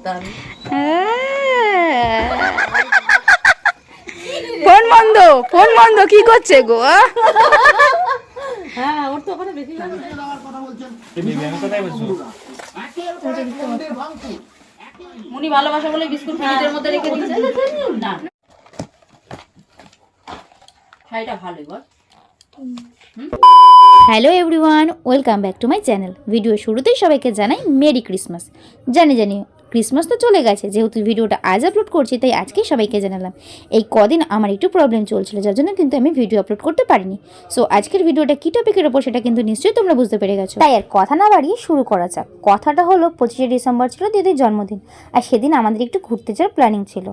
করতাম। ফোন বন্ধ ফোন বন্ধ কি করছে গো হ্যাঁ ওর তো ওখানে বেশি লাগে ভালোবাসা বলে বিস্কুট ফ্রিজের মধ্যে রেখে দিয়েছে। না শাড়িটা ভালোই বল। Hello everyone welcome back to my channel video শুরুতেই সবাইকে জানাই মেরি ক্রিসমাস জানি জানি ক্রিসমাস তো চলে গেছে, যেহেতু ভিডিওটা আজ আপলোড করছি, তাই আজকেই সবাইকে জানালাম, এই কদিন আমার একটু প্রবলেম চলছিল, যার জন্য কিন্তু আমি ভিডিও আপলোড করতে পারিনি। সো আজকের ভিডিওটা কী টপিকের ওপর সেটা কিন্তু নিশ্চয়ই তোমরা বুঝতে পেরে গেছো। তাই আর কথা না বাড়িয়ে শুরু করা যাক। কথাটা হলো, পঁচিশে ডিসেম্বর ছিল দিদির জন্মদিন, আর সেদিন আমাদের একটু ঘুরতে যাওয়ার প্ল্যানিং ছিল।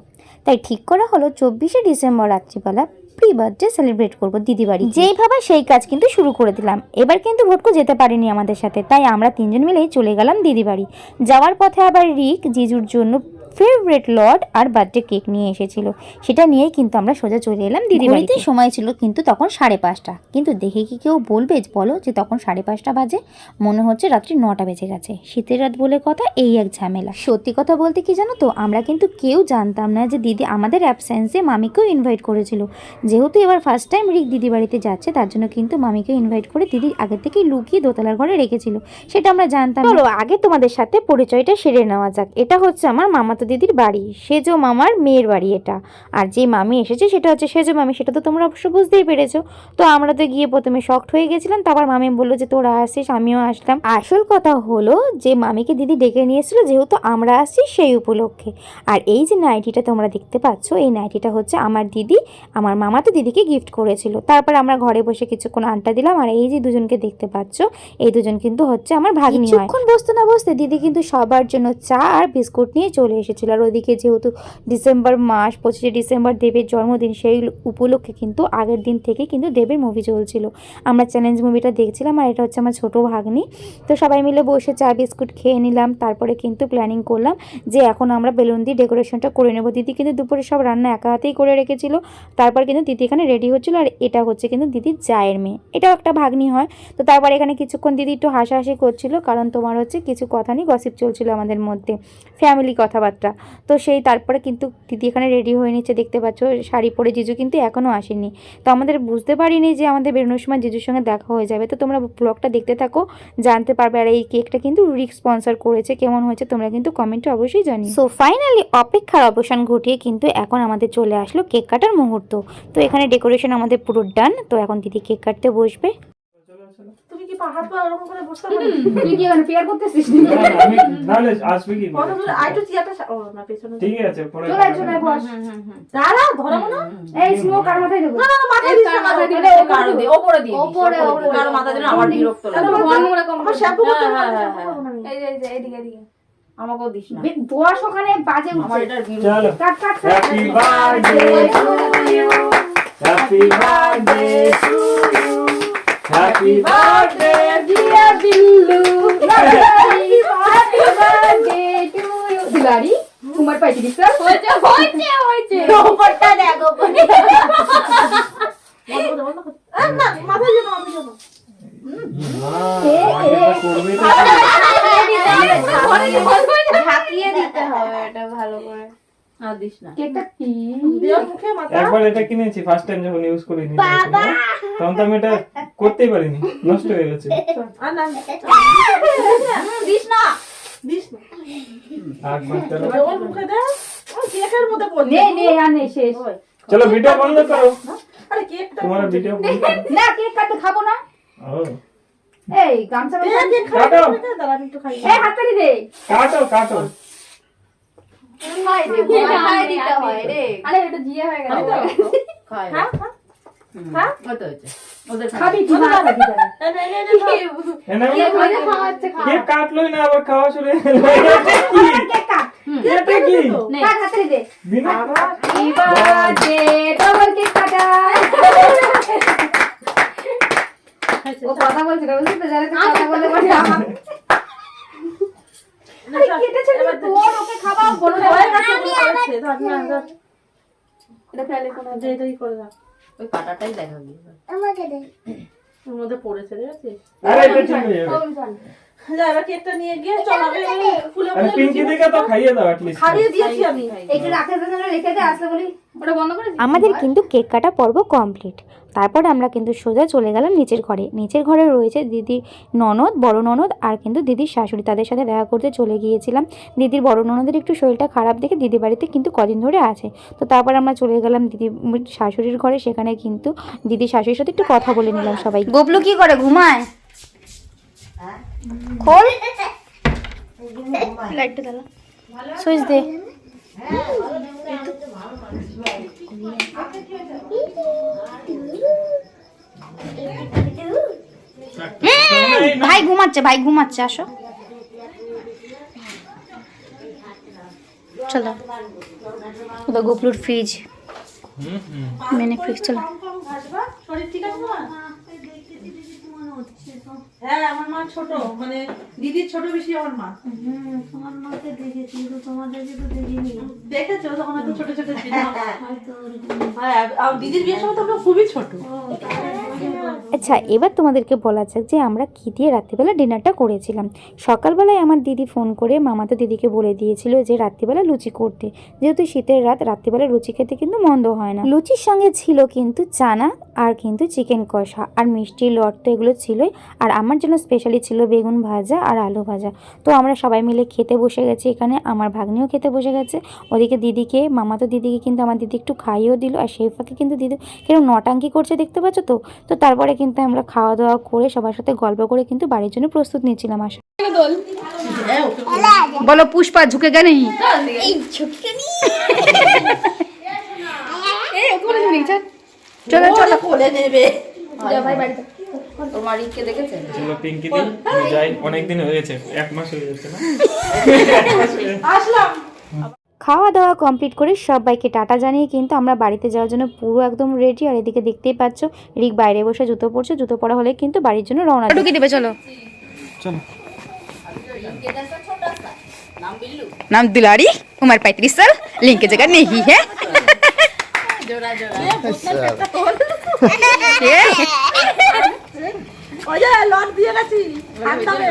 তাই ঠিক করা হলো, চব্বিশে ডিসেম্বর রাত্রিবেলা প্রি বার্থডে সেলিব্রেট করব দিদি বাড়ি। যেই ভাবা সেই কাজ কিন্তু শুরু করে দিলাম। এবার কিন্তু ভটকু যেতে পারিনি আমাদের সাথে তাই আমরা তিনজন মিলেই চলে গেলাম দিদি বাড়ি। যাওয়ার পথে আবার রিক জিজুর জন্য ফেভারিট লড আর বার্থডে কেক নিয়ে এসেছিল। সেটা নিয়েই কিন্তু আমরা সোজা চলে এলাম দিদি বাড়িতে। সময় ছিল কিন্তু তখন সাড়ে পাঁচটা। কিন্তু দেখে কি কেউ বলবে বলো যে তখন সাড়ে পাঁচটা বাজে? মনে হচ্ছে রাত্রি নটা বেজে গেছে। শীতের রাত বলে কথা এই এক ঝামেলা। সত্যি কথা বলতে কি জানো তো আমরা কিন্তু কেউ জানতাম না যে দিদি আমাদের অ্যাবসেন্সে মামিকেও ইনভাইট করেছিল। যেহেতু এবার ফার্স্ট টাইম রিক দিদি বাড়িতে যাচ্ছে তার জন্য কিন্তু মামিকে ইনভাইট করে দিদি আগে থেকেই লুকিয়ে দোতলার ঘরে রেখেছিল। সেটা আমরা জানতাম আগে তোমাদের সাথে পরিচয়টা সেরে নেওয়া যাক। এটা হচ্ছে আমার মামাতো দিদির বাড়ি, সেজো মামার মেয়ের বাড়ি এটা। আর যে মামি এসেছে সেটা হচ্ছে সেজো মামি, সেটা তো তোমরা অবশ্য বুঝতেই পেরেছ। তো আমরা তো গিয়ে প্রথমে শক্ট হয়ে গেছিলাম, তারপর মামি বলল যে তোরা আসিস, আমিও আসলাম আসল কথা হলো যে মামিকে দিদি ডেকে নিয়ে এসেছিল, যেহেতু আমরা আসছি সেই উপলক্ষে। আর এই যে নাইটিটা তোমরা দেখতে পাচ্ছ, এই নাইটিটা হচ্ছে আমার দিদি, আমার মামা তো দিদিকে গিফট করেছিল। তারপর আমরা ঘরে বসে কিছুক্ষণ আড্ডা দিলাম, আর এই যে দুজনকে দেখতে পাচ্ছ, এই দুজন কিন্তু হচ্ছে আমার ভাগ্নি কিছুক্ষণ বসতে না বসতে দিদি কিন্তু সবার জন্য চা আর বিস্কুট নিয়ে চলে এসেছিল আর ওদিকে যেহেতু ডিসেম্বর মাস, পঁচিশে ডিসেম্বর দেবের জন্মদিন, সেই উপলক্ষে কিন্তু আগের দিন থেকে কিন্তু দেবের মুভি চলছিল। আমরা চ্যালেঞ্জ মুভিটা দেখছিলাম আর এটা হচ্ছে আমার ছোটো ভাগ্নি। তো সবাই মিলে বসে চা, বিস্কুট খেয়ে নিলাম। তারপরে কিন্তু প্ল্যানিং করলাম যে এখন আমরা বেলুন দিয়ে ডেকোরেশনটা করে নেব। দিদি কিন্তু দুপুরে সব রান্না একা হাতেই করে রেখেছিল। তারপর কিন্তু দিদি এখানে রেডি হচ্ছিল আর এটা হচ্ছে কিন্তু দিদির জায়ের মেয়ে। এটাও একটা ভাগ্নি হয়। তো তারপর এখানে কিছুক্ষণ দিদি একটু হাসাহাসি করছিল, কারণ তোমার হচ্ছে কিছু কথা নিয়ে গসিপ চলছিল আমাদের মধ্যে। ফ্যামিলি কথাবার্তা। তো সেই তারপরে কিন্তু দিদি এখানে রেডি হয়ে নিচ্ছে, দেখতে পাচ্ছ, শাড়ি পরে জিজু কিন্তু এখনও আসেনি। তো আমাদের বুঝতে পারিনি যে আমাদের বেরোনোর সময় জিজুর সঙ্গে দেখা হয়ে যাবে। তো তোমরা ব্লগটা দেখতে থাকো, জানতে পারবে আর এই কেকটা কিন্তু রিক স্পন্সর করেছে, কেমন হয়েছে তোমরা কিন্তু কমেন্টে অবশ্যই জানি সো ফাইনালি অপেক্ষার অবসান ঘটিয়ে কিন্তু এখন আমাদের চলে আসলো কেক কাটার মুহূর্ত। তো এখানে ডেকোরেশন আমাদের পুরো ডান তো এখন দিদি কেক কাটতে বসবে। পা হাত পা ওরকম করে বসতে পারো। তুই কি এখানে পেয়ার করতেছিস না, না, আমি নাহলে আসবে কি কত দূরে আইটু চেয়ারটা সা- ও না পেছনে ঠিক আছে পরে চলে আয়, চলে বস। দাঁড়া ধরাবো না। এই স্মোক আর মাথায় দেবো? না না মাথায় দিস না মাথায় দিলে কারও দিয়ে ওপরে দিয়ে ওপরে ওপরে কারও মাথা দিলে আমার বিরক্ত লাগে। আমার শ্যাম্পু করতে হ্যাঁ, হ্যাঁ, শ্যাম্পু করব না এই এই এদিকে এদিকে আমাকেও দিস না। বে- ওখানে বাজে আমার উঠছে এটার বিরক্ত। চলো। Cut cut cut. Happy birthday to you happy birthday to you happy birthday, dear Billu. Happy birthday to you. দিলারি তোমার পাইছি দিছ হয়েছে হয়েছে হয়েছে। ওপরটা দেখ। না মাথায় যেন মাথায় যেন। করবে ঢাকিয়ে দিতে হবে এটা ভালো করে আর দিস না কেকটা কি দেওয়ার মুখে মাথা একবার এটা কিনেছি ফার্স্ট টাইম যখন ইউজ করিনি তখন তো আমি এটা করতেই পারিনি নষ্ট হয়ে গেছে। আর না হুম, দিস না। দিস না। একবার চলো ভিডিও বন্ধ করো। তোমার ভিডিও না কেক কাটতে খাব না। এই গামছা কাটো। হাততালি দে। কাটো কাটো। কাটলোই না আবার খাওয়া শুরু ও কথা বলছিল বুঝলি তো যারা কথা বলে আমার দে। কাটাটাই দেখাবি ওর মধ্যে পড়েছে, দেখেছিস? আরে এটা ঠিক যাবে যা এবার কেকটা নিয়ে গিয়ে চল আমি আমি ফুলে ফুলে পিঙ্কি দিকে তো খাইয়ে দাও অ্যাটলিস্ট খাইয়ে দিয়েছি আমি। একটু রাখার জন্য রেখে দে আসলে বলি ওটা বন্ধ করে দিই। আমাদের কিন্তু কেক কাটা পর্ব কমপ্লিট। তারপর আমরা কিন্তু সোজা চলে গেলাম নিচের ঘরে। নিচের ঘরে রয়েছে দিদি ননদ বড় ননদ আর কিন্তু দিদির শাশুড়ি। তাদের সাথে দেখা করতে চলে গিয়েছিলাম। দিদির বড় ননদের একটু শরীরটা খারাপ দেখে দিদি বাড়িতে কিন্তু কদিন ধরে আছে। তো তারপর আমরা চলে গেলাম দিদি শাশুড়ির ঘরে। সেখানে কিন্তু দিদি শাশুড়ির সাথে একটু কথা বলে নিলাম সবাই গোপলু কি করে ঘুমায়? খোল লাইটটা জ্বালা সুইচ দে ভাই ঘুমাচ্ছে ভাই ঘুমাচ্ছে আসো। চলো। গোপলুর ফ্রিজ মেনে ফ্রিজ চলো। শরীর ঠিক আছে হ্যাঁ আমার মা ছোট মানে দিদির ছোট বেশি আমার মা। তোমার মাকে দেখেছি কিন্তু তোমাদেরকে তো দেখিনি। দেখেছ? তখন হয়তো ছোট ছোট ছিল। হ্যাঁ আর দিদির বিয়ের সময় তো আমরা খুবই ছোট। আচ্ছা এবার তোমাদেরকে বলা যাক যে আমরা কী দিয়ে রাত্রিবেলা ডিনারটা করেছিলাম। সকালবেলায় আমার দিদি ফোন করে মামাতো দিদিকে বলে দিয়েছিল যে রাত্রিবেলা লুচি করতে। যেহেতু শীতের রাত রাত্রিবেলা লুচি খেতে কিন্তু মন্দ হয় না। লুচির সঙ্গে ছিল কিন্তু চানা আর কিন্তু চিকেন কষা। আর মিষ্টি লট তো এগুলো ছিলই। আর আমার জন্য স্পেশালি ছিল বেগুন ভাজা আর আলু ভাজা। তো আমরা সবাই মিলে খেতে বসে গেছি এখানে আমার ভাগ্নিও খেতে বসে গেছে। ওদিকে দিদিকে মামাতো দিদিকে কিন্তু আমার দিদি একটু খাইয়েও দিল আর সেই ফাঁকে কিন্তু দিদি কীরকম নটাঙ্কি করছে দেখতে পাচ্ছ তো? তো তারপরে কিন্তু আমরা খাওয়া দাওয়া করে সবার সাথে গল্প করে কিন্তু বাড়ির জন্য প্রস্তুত নিয়েছিলাম আসা বলো পুষ্পা ঝুঁকে গেলে চলো চলো। নেবে। খাওয়া দাওয়া কমপ্লিট করে সবাইকে টাটা জানিয়ে কিন্তু আমরা বাড়িতে যাওয়ার জন্য পুরো একদম রেডি আর এদিকে দেখতেই পাচ্ছ রিক বাইরে বসে জুতো পরছে জুতো পরা হলে কিন্তু বাড়ির জন্য রওনা ঢুকে দেবে চলো। চলো। নাম দিলারি উমার পঁয়ত্রিশ সাল লিঙ্কে জায়গা নেই হ্যাঁ? জোড়া জোড়া। আচ্ছা। ওই যে লট দিয়ে গেছি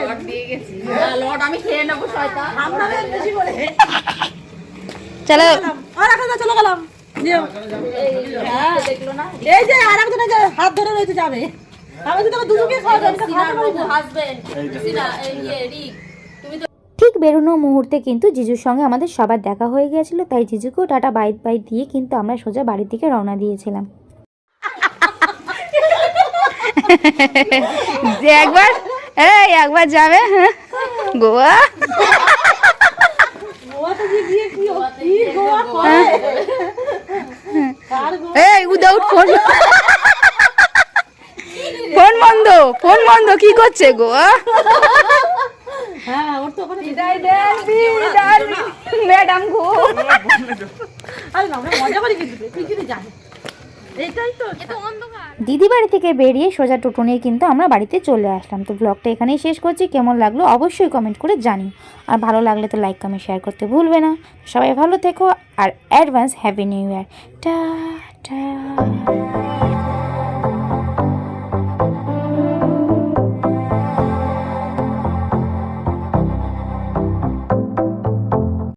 লট দিয়ে গেছি। হ্যাঁ, লট আমি খেয়ে নেব শয়তান। আমরা বেশি বলে চলো। আর এখন চলো গেলাম। হ্যাঁ, এই যে আর একজনে হাত ধরে রয়েছে যাবে। আমি তো তোকে দুজনকে খাওয়া যাবে হাজবেন্ড এই ইয়ে, রিক। বেরোনোর মুহূর্তে কিন্তু জিজুর সঙ্গে আমাদের সবার দেখা হয়ে গিয়েছিল, তাই জিজুকেও টাটা বাই বাই দিয়ে কিন্তু আমরা সোজা বাড়ির দিকে রওনা দিয়েছিলাম। একবার, এই একবার যাবে হ্যাঁ? গোয়া? ফোন বন্ধ ফোন বন্ধ, কি করছে গোয়া? বিদায় দেন বিদায় ম্যাডাম গো। আরে না মজা করি কিন্তু তুই কিন্তু জানিস এইটাই তো দিদি বাড়ি থেকে বেরিয়ে সোজা টোটো নিয়ে কিন্তু আমরা বাড়িতে চলে আসলাম। তো ব্লগটা এখানেই শেষ করছি। কেমন লাগল অবশ্যই কমেন্ট করে জানিও। আর ভালো লাগলে তো লাইক কমেন্ট শেয়ার করতে ভুলবে না। সবাই ভালো থেকো। আর অ্যাডভান্স হ্যাপি নিউ ইয়ার টা টা।